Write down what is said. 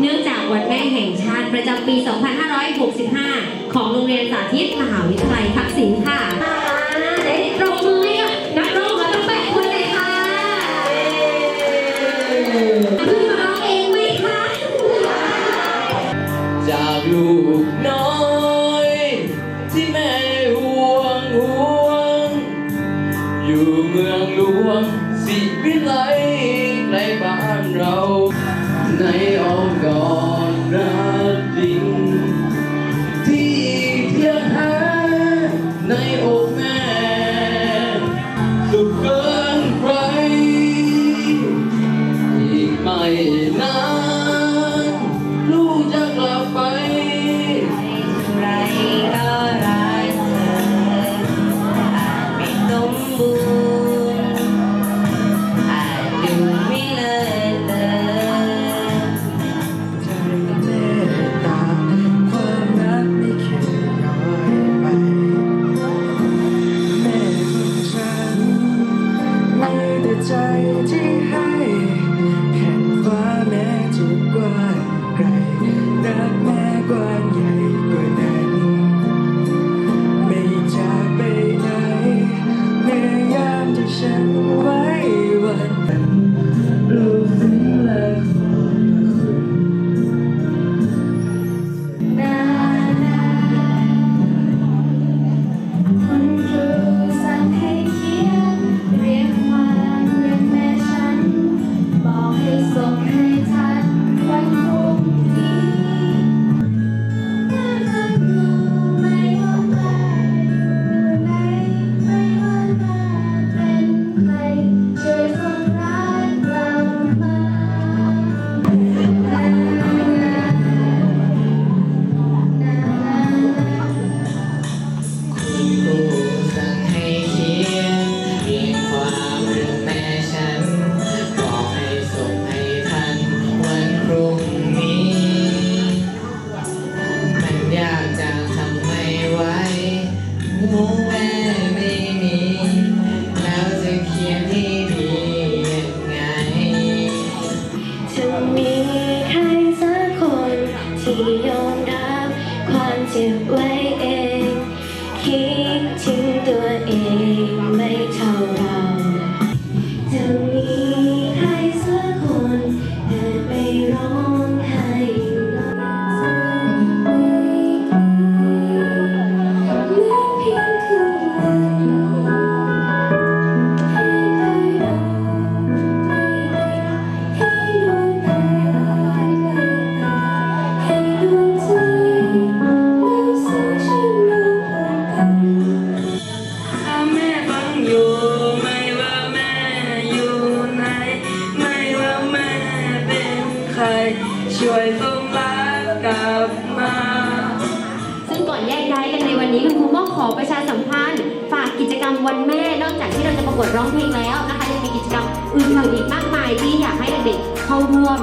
เนื่องจากวันแม่แห่งชาติประจำปี 2565 ของโรงเรียนสาธิตมหาวิทยาลัยทักษิณค่ะได้ตรงมือให้กับนักร้องของทั้งแปดคนเลยค่ะเพี่มาร้องเองไหมคะจากลูกน้อยที่แม่ห่วงห่วง อยู่เมืองหลวงสิวิไลใกล้บ้านเรา ในอ้อมกอดรัก ยอมรับความเจ็บไว้เอง คิดถึงตัวเองไม่เท่าเราจะมีใครสักคนเดินไปร้อง เป็นใครช่วยส่งรักกลับมา ซึ่งก่อนแยกย้ายกันในวันนี้คุณครูก็ขอประชาสัมพันธ์ ฝากกิจกรรมวันแม่ นอกจากที่เราจะประกวดร้องเพลงแล้วนะคะยังมีกิจกรรมอื่นๆอีกมากมายที่อยากให้เด็กๆเข้าร่วม